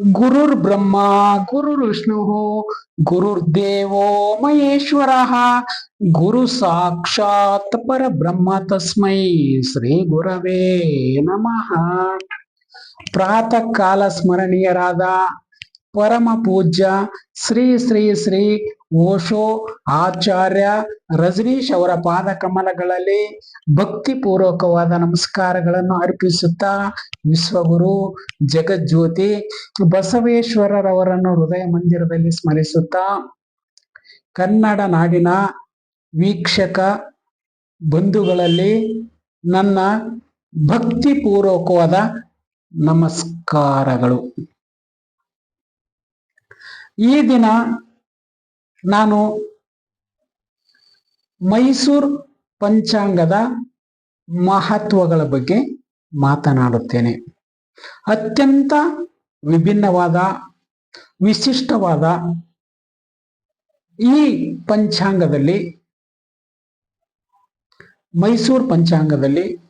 గురుర్ బ్రహ్మ గురుర్ విష్ణు గురుర్దేవో మహేశ్వర. గురు సాక్షాత్ పరబ్రహ్మ తస్మై శ్రీ గురవే నమ. ప్రాతకాల స్మరణీయ పరమ పూజ్య శ్రీ శ్రీ శ్రీ ಓಶೋ ಆಚಾರ್ಯ ರಜನೀಶ್ ಅವರ ಪಾದ ಕಮಲಗಳಲ್ಲಿ ನಮಸ್ಕಾರಗಳನ್ನು ಅರ್ಪಿಸುತ್ತಾ ವಿಶ್ವಗುರು ಜಗಜ್ಯೋತಿ ಬಸವೇಶ್ವರರವರನ್ನು ಹೃದಯ ಮಂದಿರದಲ್ಲಿ ಸ್ಮರಿಸುತ್ತಾ ಕನ್ನಡ ನಾಡಿನ ವೀಕ್ಷಕ ಬಂಧುಗಳಲ್ಲಿ ನನ್ನ ಭಕ್ತಿ ಪೂರ್ವಕವಾದ ನಮಸ್ಕಾರಗಳು. ಈ ದಿನ ನಾನು ಮೈಸೂರು ಪಂಚಾಂಗದ ಮಹತ್ವಗಳ ಬಗ್ಗೆ ಮಾತನಾಡುತ್ತೇನೆ. ಅತ್ಯಂತ ವಿಭಿನ್ನವಾದ ವಿಶಿಷ್ಟವಾದ ಈ ಪಂಚಾಂಗದಲ್ಲಿ ಮೈಸೂರು ಪಂಚಾಂಗದಲ್ಲಿ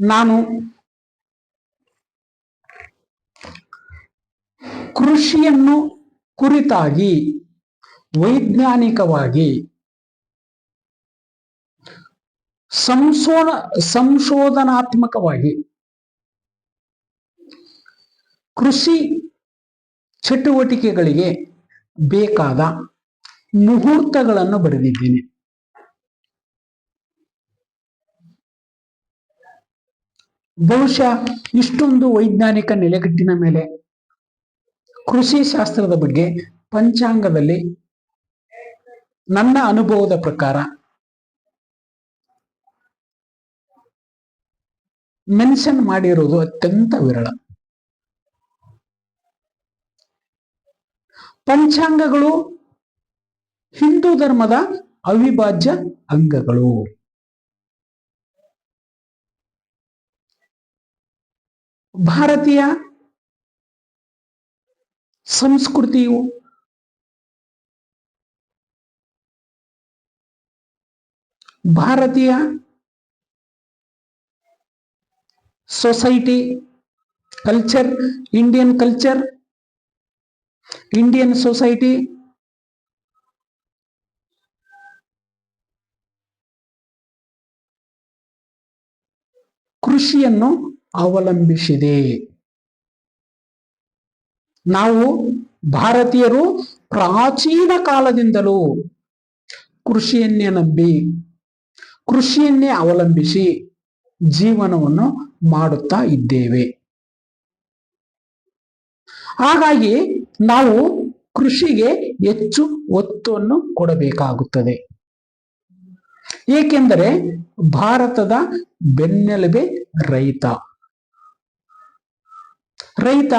ನಾನು ಕೃಷಿಯನ್ನು ಕುರಿತಾಗಿ ವೈಜ್ಞಾನಿಕವಾಗಿ ಸಂಶೋಧ ಸಂಶೋಧನಾತ್ಮಕವಾಗಿ ಕೃಷಿ ಚಟುವಟಿಕೆಗಳಿಗೆ ಬೇಕಾದ ಮುಹೂರ್ತಗಳನ್ನು ಬರೆದಿದ್ದೇನೆ. ಬಹುಶಃ ಇಷ್ಟೊಂದು ವೈಜ್ಞಾನಿಕ ನೆಲೆಗಟ್ಟಿನ ಮೇಲೆ ಕೃಷಿ ಶಾಸ್ತ್ರದ ಬಗ್ಗೆ ಪಂಚಾಂಗದಲ್ಲಿ ನನ್ನ ಅನುಭವದ ಪ್ರಕಾರ ಮೆನ್ಷನ್ ಮಾಡಿರುವುದು ಅತ್ಯಂತ ವಿರಳ. ಪಂಚಾಂಗಗಳು ಹಿಂದೂ ಧರ್ಮದ ಅವಿಭಾಜ್ಯ ಅಂಗಗಳು. ಭಾರತೀಯ ಸಂಸ್ಕೃತಿಯು ಭಾರತೀಯ society culture Indian culture Indian society ಕೃಷಿಯನ್ನು ಅವಲಂಬಿಸಿದೆ. ನಾವು ಭಾರತೀಯರು ಪ್ರಾಚೀನ ಕಾಲದಿಂದಲೂ ಕೃಷಿಯನ್ನೇ ನಂಬಿ, ಕೃಷಿಯನ್ನೇ ಅವಲಂಬಿಸಿ ಜೀವನವನ್ನು ಮಾಡುತ್ತಾ ಇದ್ದೇವೆ. ಹಾಗಾಗಿ ನಾವು ಕೃಷಿಗೆ ಹೆಚ್ಚು ಒತ್ತನ್ನು ಕೊಡಬೇಕಾಗುತ್ತದೆ. ಏಕೆಂದರೆ ಭಾರತದ ಬೆನ್ನೆಲುಬೆ ರೈತ. ರೈತ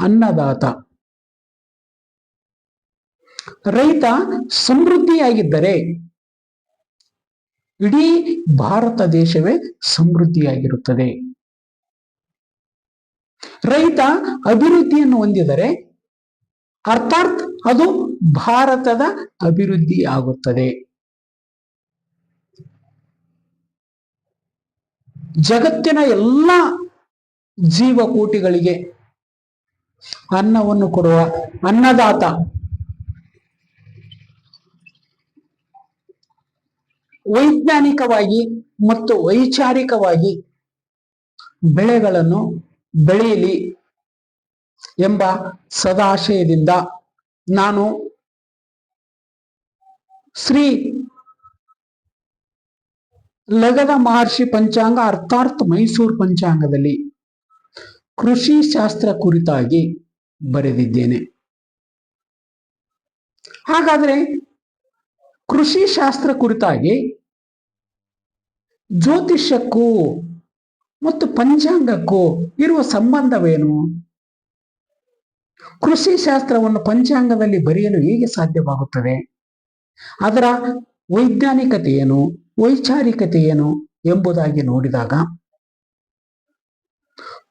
ಅನ್ನದಾತ. ರೈತ ಸಮೃದ್ಧಿಯಾಗಿದ್ದರೆ ಇಡೀ ಭಾರತ ದೇಶವೇ ಸಮೃದ್ಧಿಯಾಗಿರುತ್ತದೆ. ರೈತ ಅಭಿವೃದ್ಧಿಯನ್ನು ಹೊಂದಿದರೆ ಅರ್ಥಾತ್ ಅದು ಭಾರತದ ಅಭಿವೃದ್ಧಿ ಆಗುತ್ತದೆ. ಜಗತ್ತಿನ ಎಲ್ಲ ಜೀವಕೋಟಿಗಳಿಗೆ ಅನ್ನವನ್ನು ಕೊಡುವ ಅನ್ನದಾತ. ವೈಜ್ಞಾನಿಕವಾಗಿ ಮತ್ತು ವೈಚಾರಿಕವಾಗಿ ಬೆಳೆಗಳನ್ನು ಬೆಳೆಯಲಿ ಎಂಬ ಸದಾಶಯದಿಂದ ನಾನು ಶ್ರೀ ಲಗದ ಮಹರ್ಷಿ ಪಂಚಾಂಗ ಅರ್ಥಾರ್ಥ ಮೈಸೂರು ಪಂಚಾಂಗದಲ್ಲಿ ಕೃಷಿ ಶಾಸ್ತ್ರ ಕುರಿತಾಗಿ ಬರೆದಿದ್ದೇನೆ. ಹಾಗಾದರೆ ಕೃಷಿ ಶಾಸ್ತ್ರ ಕುರಿತಾಗಿ ಜ್ಯೋತಿಷ್ಯಕ್ಕೂ ಮತ್ತು ಪಂಚಾಂಗಕ್ಕೂ ಇರುವ ಸಂಬಂಧವೇನು? ಕೃಷಿ ಶಾಸ್ತ್ರವನ್ನು ಪಂಚಾಂಗದಲ್ಲಿ ಬರೆಯಲು ಹೇಗೆ ಸಾಧ್ಯವಾಗುತ್ತದೆ? ಅದರ ವೈಜ್ಞಾನಿಕತೆ ಏನು, ವೈಚಾರಿಕತೆ ಏನು ಎಂಬುದಾಗಿ ನೋಡಿದಾಗ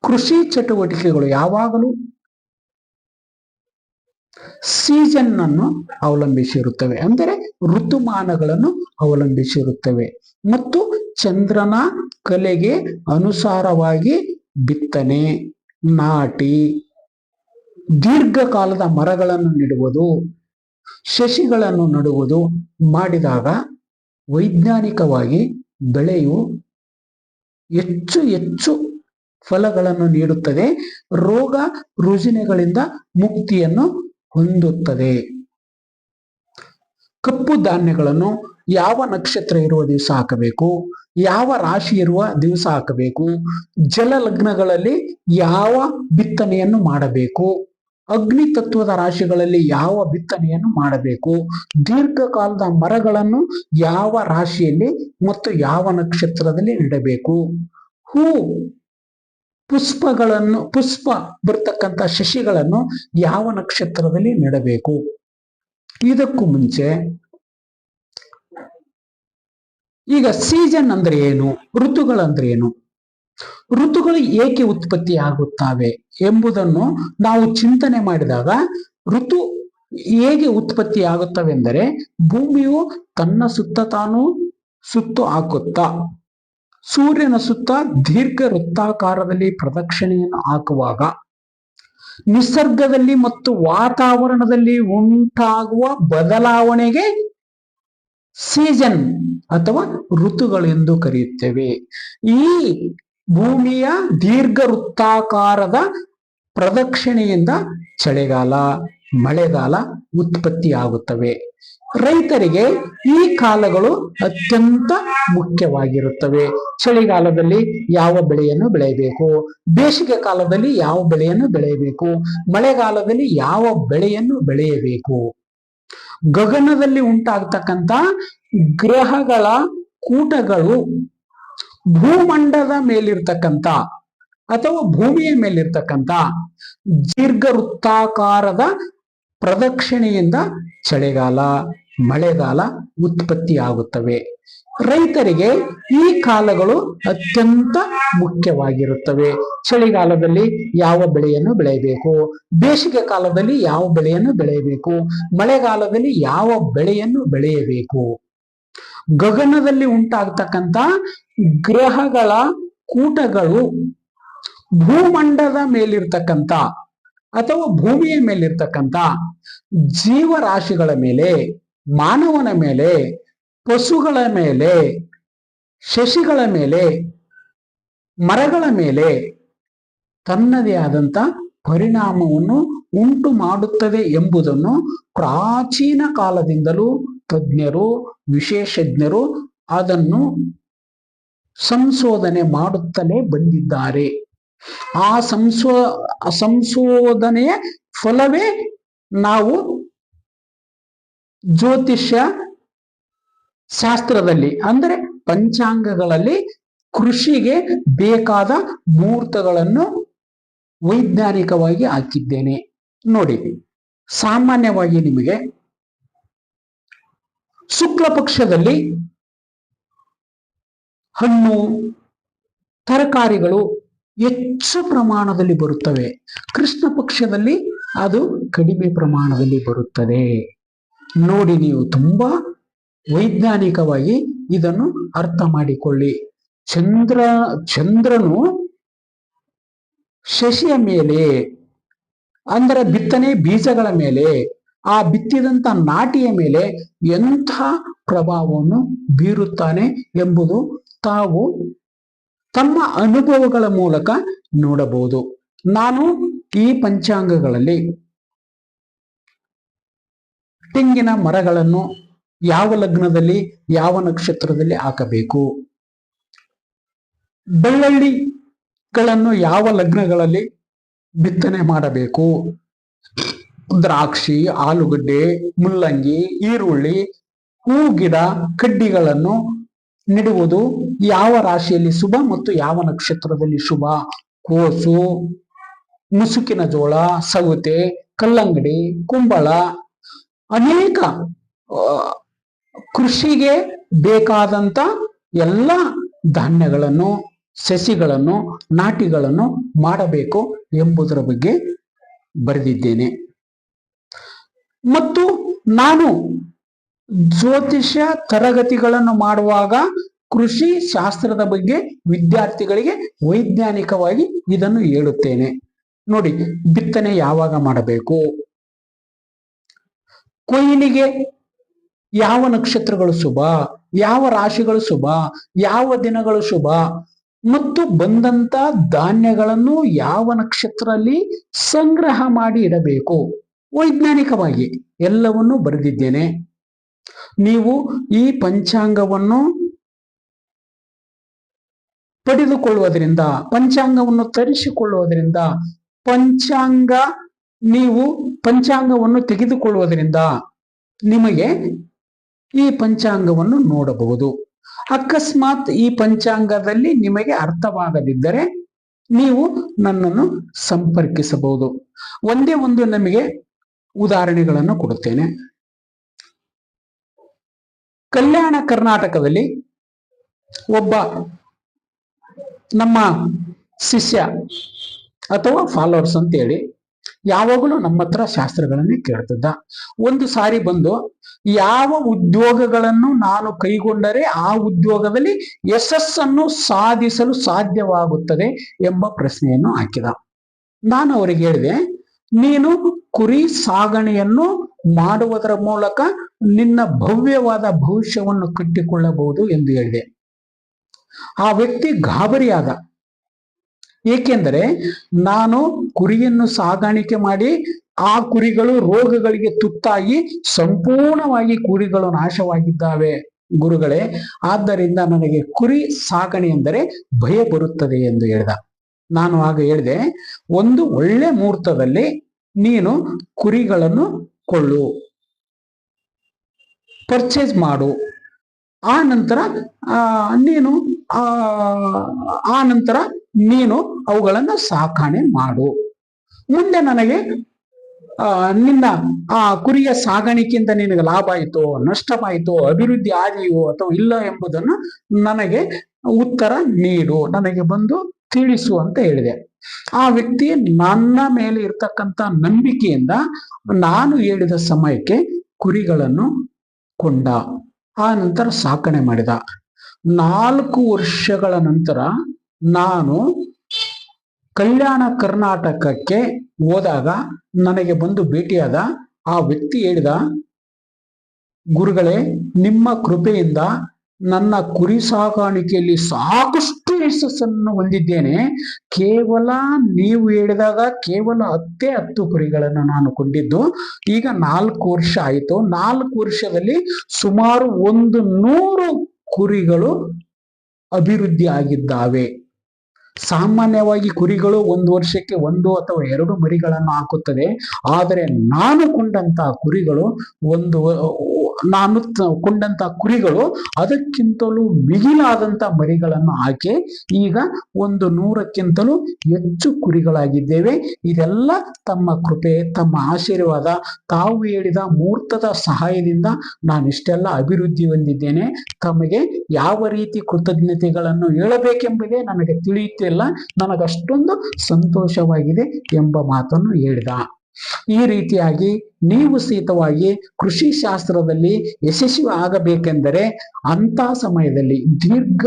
ಕೃಷಿ ಚಟುವಟಿಕೆಗಳು ಯಾವಾಗಲೂ ಸೀಸನ್ ಅನ್ನು ಅವಲಂಬಿಸಿರುತ್ತವೆ. ಅಂದರೆ ಋತುಮಾನಗಳನ್ನು ಅವಲಂಬಿಸಿರುತ್ತವೆ. ಮತ್ತು ಚಂದ್ರನ ಕಲೆಗೆ ಅನುಸಾರವಾಗಿ ಬಿತ್ತನೆ, ನಾಟಿ, ದೀರ್ಘಕಾಲದ ಮರಗಳನ್ನು ನೆಡುವುದು, ಶಶಿಗಳನ್ನು ನೆಡುವುದು ಮಾಡಿದಾಗ ವೈಜ್ಞಾನಿಕವಾಗಿ ಬೆಳೆಯು ಹೆಚ್ಚು ಹೆಚ್ಚು ಫಲಗಳನ್ನು ನೀಡುತ್ತದೆ. ರೋಗ ರುಜಿನಗಳಿಂದ ಮುಕ್ತಿಯನ್ನು ಹೊಂದುತ್ತದೆ. ಕಪ್ಪು ಧಾನ್ಯಗಳನ್ನು ಯಾವ ನಕ್ಷತ್ರ ಇರುವ ದಿವಸ ಹಾಕಬೇಕು? ಯಾವ ರಾಶಿ ಇರುವ ದಿವಸ ಹಾಕಬೇಕು? ಜಲ ಲಗ್ನಗಳಲ್ಲಿ ಯಾವ ಬಿತ್ತನೆಯನ್ನು ಮಾಡಬೇಕು? ಅಗ್ನಿ ತತ್ವದ ರಾಶಿಗಳಲ್ಲಿ ಯಾವ ಬಿತ್ತನೆಯನ್ನು ಮಾಡಬೇಕು? ದೀರ್ಘಕಾಲದ ಮರಗಳನ್ನು ಯಾವ ರಾಶಿಯಲ್ಲಿ ಮತ್ತು ಯಾವ ನಕ್ಷತ್ರದಲ್ಲಿ ನೆಡಬೇಕು? ಹೂ ಪುಷ್ಪಗಳನ್ನು, ಪುಷ್ಪ ಬರ್ತಕ್ಕಂಥ ಶಶಿಗಳನ್ನು ಯಾವ ನಕ್ಷತ್ರದಲ್ಲಿ ನೆಡಬೇಕು? ಇದಕ್ಕೂ ಮುಂಚೆ ಈಗ ಸೀಸನ್ ಅಂದ್ರೆ ಏನು? ಋತುಗಳಂದ್ರೆ ಏನು? ಋತುಗಳು ಏಕೆ ಉತ್ಪತ್ತಿ ಆಗುತ್ತವೆ ಎಂಬುದನ್ನು ನಾವು ಚಿಂತನೆ ಮಾಡಿದಾಗ ಋತು ಹೇಗೆ ಉತ್ಪತ್ತಿ ಆಗುತ್ತವೆಂದರೆ ಭೂಮಿಯು ತನ್ನ ಸುತ್ತ ತಾನು ಸುತ್ತು ಹಾಕುತ್ತಾ ಸೂರ್ಯನ ಸುತ್ತ ದೀರ್ಘ ವೃತ್ತಾಕಾರದಲ್ಲಿ ಪ್ರದಕ್ಷಿಣೆಯನ್ನು ಹಾಕುವಾಗ ನಿಸರ್ಗದಲ್ಲಿ ಮತ್ತು ವಾತಾವರಣದಲ್ಲಿ ಉಂಟಾಗುವ ಬದಲಾವಣೆಗೆ ಸೀಸನ್ ಅಥವಾ ಋತುಗಳೆಂದು ಕರೆಯುತ್ತೇವೆ. ಈ ಭೂಮಿಯ ದೀರ್ಘ ವೃತ್ತಾಕಾರದ ಪ್ರದಕ್ಷಿಣೆಯಿಂದ ಚಳಿಗಾಲ ಮಳೆಗಾಲ ಉತ್ಪತ್ತಿಯಾಗುತ್ತವೆ. ರೈತರಿಗೆ ಈ ಕಾಲಗಳು ಅತ್ಯಂತ ಮುಖ್ಯವಾಗಿರುತ್ತವೆ. ಚಳಿಗಾಲದಲ್ಲಿ ಯಾವ ಬೆಳೆಯನ್ನು ಬೆಳೆಯಬೇಕು? ಬೇಸಿಗೆ ಕಾಲದಲ್ಲಿ ಯಾವ ಬೆಳೆಯನ್ನು ಬೆಳೆಯಬೇಕು? ಮಳೆಗಾಲದಲ್ಲಿ ಯಾವ ಬೆಳೆಯನ್ನು ಬೆಳೆಯಬೇಕು? ಗಗನದಲ್ಲಿ ಉಂಟಾಗ್ತಕ್ಕಂತ ಗ್ರಹಗಳ ಕೂಟಗಳು ಭೂಮಂಡದ ಮೇಲಿರ್ತಕ್ಕಂಥ ಅಥವಾ ಭೂಮಿಯ ಮೇಲಿರ್ತಕ್ಕಂಥ ದೀರ್ಘ ವೃತ್ತಾಕಾರದ ಪ್ರದಕ್ಷಿಣೆಯಿಂದ ಚಳಿಗಾಲ, ಮಳೆಗಾಲ ಉತ್ಪತ್ತಿಯಾಗುತ್ತವೆ ರೈತರಿಗೆ ಈ ಕಾಲಗಳು ಅತ್ಯಂತ ಮುಖ್ಯವಾಗಿರುತ್ತವೆ. ಚಳಿಗಾಲದಲ್ಲಿ ಯಾವ ಬೆಳೆಯನ್ನು ಬೆಳೆಯಬೇಕು? ಬೇಸಿಗೆ ಕಾಲದಲ್ಲಿ ಯಾವ ಬೆಳೆಯನ್ನು ಬೆಳೆಯಬೇಕು? ಮಳೆಗಾಲದಲ್ಲಿ ಯಾವ ಬೆಳೆಯನ್ನು ಬೆಳೆಯಬೇಕು? ಗಗನದಲ್ಲಿ ಉಂಟಾಗ್ತಕ್ಕಂಥ ಗ್ರಹಗಳ ಕೂಟಗಳು ಭೂಮಂಡದ ಮೇಲಿರ್ತಕ್ಕಂಥ ಅಥವಾ ಭೂಮಿಯ ಮೇಲಿರ್ತಕ್ಕಂಥ ಜೀವರಾಶಿಗಳ ಮೇಲೆ, ಮಾನವನ ಮೇಲೆ, ಪಶುಗಳ ಮೇಲೆ, ಶಶಿಗಳ ಮೇಲೆ, ಮರಗಳ ಮೇಲೆ ತನ್ನದೇ ಆದಂತ ಪರಿಣಾಮವನ್ನು ಉಂಟು ಮಾಡುತ್ತದೆ ಎಂಬುದನ್ನು ಪ್ರಾಚೀನ ಕಾಲದಿಂದಲೂ ತಜ್ಞರು, ವಿಶೇಷಜ್ಞರು ಅದನ್ನು ಸಂಶೋಧನೆ ಮಾಡುತ್ತಲೇ ಬಂದಿದ್ದಾರೆ. ಆ ಸಂಶೋ ಸಂಶೋಧನೆಯ ಫಲವೇ ನಾವು ಜ್ಯೋತಿಷ್ಯ ಶಾಸ್ತ್ರದಲ್ಲಿ, ಅಂದರೆ ಪಂಚಾಂಗಗಳಲ್ಲಿ ಕೃಷಿಗೆ ಬೇಕಾದ ಮುಹೂರ್ತಗಳನ್ನು ವೈಜ್ಞಾನಿಕವಾಗಿ ಹಾಕಿದ್ದೇನೆ. ನೋಡಿ, ಸಾಮಾನ್ಯವಾಗಿ ನಿಮಗೆ ಶುಕ್ಲ ಪಕ್ಷದಲ್ಲಿ ಹಣ್ಣು, ತರಕಾರಿಗಳು ಹೆಚ್ಚು ಪ್ರಮಾಣದಲ್ಲಿ ಬರುತ್ತವೆ. ಕೃಷ್ಣ ಪಕ್ಷದಲ್ಲಿ ಅದು ಕಡಿಮೆ ಪ್ರಮಾಣದಲ್ಲಿ ಬರುತ್ತದೆ. ನೋಡಿ ನೀವು ತುಂಬಾ ವೈಜ್ಞಾನಿಕವಾಗಿ ಇದನ್ನು ಅರ್ಥ ಮಾಡಿಕೊಳ್ಳಿ. ಚಂದ್ರ, ಚಂದ್ರನು ಶಶಿಯ ಮೇಲೆ, ಅಂದರೆ ಬಿತ್ತನೆ ಬೀಜಗಳ ಮೇಲೆ, ಆ ಬಿತ್ತಿದಂತ ನಾಟಿಯ ಮೇಲೆ ಎಂಥ ಪ್ರಭಾವವನ್ನು ಬೀರುತ್ತಾನೆ ಎಂಬುದು ತಾವು ತಮ್ಮ ಅನುಭವಗಳ ಮೂಲಕ ನೋಡಬಹುದು. ನಾನು ಈ ಪಂಚಾಂಗಗಳಲ್ಲಿ ತೆಂಗಿನ ಮರಗಳನ್ನು ಯಾವ ಲಗ್ನದಲ್ಲಿ, ಯಾವ ನಕ್ಷತ್ರದಲ್ಲಿ ಹಾಕಬೇಕು? ಬೆಳ್ಳಳ್ಳಿಗಳನ್ನು ಯಾವ ಲಗ್ನಗಳಲ್ಲಿ ಬಿತ್ತನೆ ಮಾಡಬೇಕು? ದ್ರಾಕ್ಷಿ, ಆಲೂಗಡ್ಡೆ, ಮುಲ್ಲಂಗಿ, ಈರುಳ್ಳಿ, ಹೂ, ಗಿಡ, ಕಡ್ಡಿಗಳನ್ನು ನೆಡುವುದು ಯಾವ ರಾಶಿಯಲ್ಲಿ ಶುಭ ಮತ್ತು ಯಾವ ನಕ್ಷತ್ರದಲ್ಲಿ ಶುಭ? ಕೋಸು, ಮುಸುಕಿನ ಜೋಳ, ಸೌತೆ, ಕಲ್ಲಂಗಡಿ, ಕುಂಬಳ, ಅನೇಕ ಕೃಷಿಗೆ ಬೇಕಾದಂತ ಎಲ್ಲ ಧಾನ್ಯಗಳನ್ನು, ಸಸಿಗಳನ್ನು, ನಾಟಿಗಳನ್ನು ಮಾಡಬೇಕು ಎಂಬುದರ ಬಗ್ಗೆ ಬರೆದಿದ್ದೇನೆ. ಮತ್ತು ನಾನು ಜ್ಯೋತಿಷ್ಯ ತರಗತಿಗಳನ್ನು ಮಾಡುವಾಗ ಕೃಷಿ ಶಾಸ್ತ್ರದ ಬಗ್ಗೆ ವಿದ್ಯಾರ್ಥಿಗಳಿಗೆ ವೈಜ್ಞಾನಿಕವಾಗಿ ಇದನ್ನು ಹೇಳುತ್ತೇನೆ. ನೋಡಿ, ಬಿತ್ತನೆ ಯಾವಾಗ ಮಾಡಬೇಕು? ಕೊಯ್ಲಿಗೆ ಯಾವ ನಕ್ಷತ್ರಗಳು ಶುಭ? ಯಾವ ರಾಶಿಗಳು ಶುಭ? ಯಾವ ದಿನಗಳು ಶುಭ? ಮತ್ತು ಬಂದಂತ ಧಾನ್ಯಗಳನ್ನು ಯಾವ ನಕ್ಷತ್ರದಲ್ಲಿ ಸಂಗ್ರಹ ಮಾಡಿ ಇಡಬೇಕು? ವೈಜ್ಞಾನಿಕವಾಗಿ ಎಲ್ಲವನ್ನು ಬರೆದಿದ್ದೇನೆ. ನೀವು ಈ ಪಂಚಾಂಗವನ್ನು ಪಡೆದುಕೊಳ್ಳುವುದರಿಂದ, ಪಂಚಾಂಗವನ್ನು ತರಿಸಿಕೊಳ್ಳುವುದರಿಂದ, ಪಂಚಾಂಗ ನೀವು ಪಂಚಾಂಗವನ್ನು ತೆಗೆದುಕೊಳ್ಳುವುದರಿಂದ ನಿಮಗೆ ಈ ಪಂಚಾಂಗವನ್ನು ನೋಡಬಹುದು. ಅಕಸ್ಮಾತ್ ಈ ಪಂಚಾಂಗದಲ್ಲಿ ನಿಮಗೆ ಅರ್ಥವಾಗದಿದ್ದರೆ ನೀವು ನನ್ನನ್ನು ಸಂಪರ್ಕಿಸಬಹುದು. ಒಂದೇ ಒಂದು ನಮಗೆ ಉದಾಹರಣೆಗಳನ್ನು ಕೊಡುತ್ತೇನೆ. ಕಲ್ಯಾಣ ಕರ್ನಾಟಕದಲ್ಲಿ ಒಬ್ಬ ನಮ್ಮ ಶಿಷ್ಯ ಅಥವಾ ಫಾಲೋವರ್ಸ್ ಅಂತೇಳಿ ಯಾವಾಗಲೂ ನಮ್ಮ ಹತ್ರ ಶಾಸ್ತ್ರಗಳನ್ನೇ ಕೇಳ್ತಿದ್ದ. ಒಂದು ಸಾರಿ ಬಂದು ಯಾವ ಉದ್ಯೋಗಗಳನ್ನು ನಾನು ಕೈಗೊಂಡರೆ ಆ ಉದ್ಯೋಗದಲ್ಲಿ ಯಶಸ್ಸನ್ನು ಸಾಧಿಸಲು ಸಾಧ್ಯವಾಗುತ್ತದೆ ಎಂಬ ಪ್ರಶ್ನೆಯನ್ನು ಹಾಕಿದ. ನಾನು ಅವರಿಗೆ ಹೇಳಿದೆ, ನೀನು ಕುರಿ ಸಾಗಣೆಯನ್ನು ಮಾಡುವುದರ ಮೂಲಕ ನಿನ್ನ ಭವ್ಯವಾದ ಭವಿಷ್ಯವನ್ನು ಕಟ್ಟಿಕೊಳ್ಳಬಹುದು ಎಂದು ಹೇಳಿದೆ. ಆ ವ್ಯಕ್ತಿ ಗಾಬರಿಯಾದ. ಏಕೆಂದರೆ ನಾನು ಕುರಿಯನ್ನು ಸಾಗಾಣಿಕೆ ಮಾಡಿ ಆ ಕುರಿಗಳು ರೋಗಗಳಿಗೆ ತುತ್ತಾಗಿ ಸಂಪೂರ್ಣವಾಗಿ ಕುರಿಗಳು ನಾಶವಾಗಿದ್ದಾವೆ ಗುರುಗಳೇ, ಆದ್ದರಿಂದ ನನಗೆ ಕುರಿ ಸಾಗಣೆ ಎಂದರೆ ಭಯ ಬರುತ್ತದೆ ಎಂದು ಹೇಳಿದ. ನಾನು ಆಗ ಹೇಳಿದೆ, ಒಂದು ಒಳ್ಳೆ ಮುಹೂರ್ತದಲ್ಲಿ ನೀನು ಕುರಿಗಳನ್ನು ಕೊಳ್ಳು ಪರ್ಚೇಸ್ ಮಾಡು. ಆ ನಂತರ ನೀನು, ಆ ನಂತರ ನೀನು ಅವುಗಳನ್ನು ಸಾಕಾಣೆ ಮಾಡು. ಮುಂದೆ ನನಗೆ ನಿನ್ನ, ಆ, ಕುರಿಯ ಸಾಗಾಣಿಕೆಯಿಂದ ನಿನಗೆ ಲಾಭ ಆಯಿತೋ, ನಷ್ಟವಾಯಿತೋ, ಅಭಿವೃದ್ಧಿ ಆಗಿಯೋ ಅಥವಾ ಇಲ್ಲ ಎಂಬುದನ್ನು ನನಗೆ ಉತ್ತರ ನೀಡು. ನನಗೆ ಬಂದು ತಿಳಿಸು ಅಂತ ಹೇಳಿದೆ. ಆ ವ್ಯಕ್ತಿ ನನ್ನ ಮೇಲೆ ಇರ್ತಕ್ಕಂಥ ನಂಬಿಕೆಯಿಂದ ನಾನು ಹೇಳಿದ ಸಮಯಕ್ಕೆ ಕುರಿಗಳನ್ನು ಕೊಂಡ. ಆ ನಂತರ ಸಾಕಣೆ ಮಾಡಿದ. ನಾಲ್ಕು ವರ್ಷಗಳ ನಂತರ ನಾನು ಕಲ್ಯಾಣ ಕರ್ನಾಟಕಕ್ಕೆ ಹೋದಾಗ ನನಗೆ ಬಂದು ಭೇಟಿಯಾದ ಆ ವ್ಯಕ್ತಿ ಹೇಳಿದ, ಗುರುಗಳೇ, ನಿಮ್ಮ ಕೃಪೆಯಿಂದ ನನ್ನ ಕುರಿ ಸಾಕಾಣಿಕೆಯಲ್ಲಿ ಸಾಕಷ್ಟು ಯಶಸ್ಸನ್ನು ಹೊಂದಿದ್ದೇನೆ. ಕೇವಲ ನೀವು ಹೇಳಿದಾಗ ಕೇವಲ ಹತ್ತೇ ಹತ್ತು ಕುರಿಗಳನ್ನು ನಾನು ಕೊಂಡಿದ್ದು ಈಗ ನಾಲ್ಕು ವರ್ಷ ಆಯಿತು. ನಾಲ್ಕು ವರ್ಷದಲ್ಲಿ ಸುಮಾರು ಒಂದು ನೂರು ಕುರಿಗಳು ಅಭಿವೃದ್ಧಿ ಆಗಿದ್ದಾವೆ. ಸಾಮಾನ್ಯವಾಗಿ ಕುರಿಗಳು ಒಂದು ವರ್ಷಕ್ಕೆ ಒಂದು ಅಥವಾ ಎರಡು ಮರಿಗಳನ್ನು ಹಾಕುತ್ತದೆ ಆದರೆ ನಾನು ಕೊಂಡಂತಹ ಕುರಿಗಳು ಒಂದು ನಾನು ಕೊಂಡಂತ ಕುರಿಗಳು ಅದಕ್ಕಿಂತಲೂ ಮಿಗಿಲಾದಂತ ಮರಿಗಳನ್ನು ಹಾಕಿ ಈಗ ಒಂದು ನೂರಕ್ಕಿಂತಲೂ ಹೆಚ್ಚು ಕುರಿಗಳಾಗಿದ್ದೇವೆ. ಇದೆಲ್ಲ ತಮ್ಮ ಕೃಪೆ, ತಮ್ಮ ಆಶೀರ್ವಾದ, ತಾವು ಹೇಳಿದ ಮೂರ್ತದ ಸಹಾಯದಿಂದ ನಾನು ಇಷ್ಟೆಲ್ಲ ಅಭಿವೃದ್ಧಿ ಹೊಂದಿದ್ದೇನೆ. ತಮಗೆ ಯಾವ ರೀತಿ ಕೃತಜ್ಞತೆಗಳನ್ನು ಹೇಳಬೇಕೆಂಬುದೇ ನನಗೆ ತಿಳಿಯುತ್ತಿಲ್ಲ. ನನಗಷ್ಟೊಂದು ಸಂತೋಷವಾಗಿದೆ ಎಂಬ ಮಾತನ್ನು ಹೇಳಿದ. ಈ ರೀತಿಯಾಗಿ ನೀವು ಸಹಿತವಾಗಿ ಕೃಷಿ ಶಾಸ್ತ್ರದಲ್ಲಿ ಯಶಸ್ವಿ ಆಗಬೇಕೆಂದರೆ ಅಂತ ಸಮಯದಲ್ಲಿ ದೀರ್ಘ,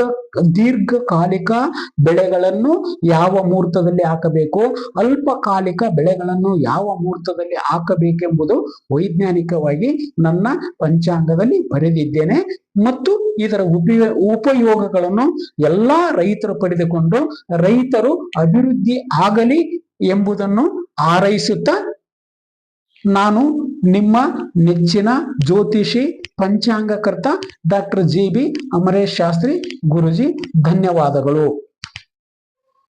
ದೀರ್ಘಕಾಲಿಕ ಬೆಳೆಗಳನ್ನು ಯಾವ ಮುಹೂರ್ತದಲ್ಲಿ ಹಾಕಬೇಕು, ಅಲ್ಪಕಾಲಿಕ ಬೆಳೆಗಳನ್ನು ಯಾವ ಮುಹೂರ್ತದಲ್ಲಿ ಹಾಕಬೇಕೆಂಬುದು ವೈಜ್ಞಾನಿಕವಾಗಿ ನನ್ನ ಪಂಚಾಂಗದಲ್ಲಿ ಬರೆದಿದ್ದೇನೆ. ಮತ್ತು ಇದರ ಉಪಯೋ, ಉಪಯೋಗಗಳನ್ನು ಎಲ್ಲಾ ರೈತರು ಪಡೆದುಕೊಂಡು ರೈತರು ಅಭಿವೃದ್ಧಿ ಆಗಲಿ ಎಂಬುದನ್ನು ಹಾರೈಸುತ್ತಾ ನಾನು ನಿಮ್ಮ ನೆಚ್ಚಿನ ಜ್ಯೋತಿಷಿ ಪಂಚಾಂಗಕರ್ತ doctor G B Amaresh Shastri Guruji ಧನ್ಯವಾದಗಳು.